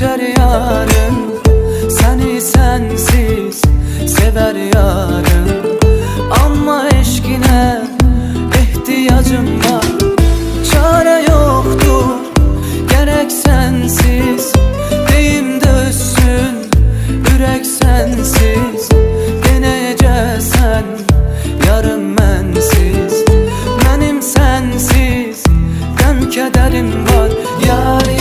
geçer yarın. Seni sensiz sever yarın. Ama eşkine ihtiyacım var. Çare yoktur gerek sensiz. Deyim dözsün yürek sensiz. Deneyeceksen yarın bensiz. Benim sensiz kederim var. Yar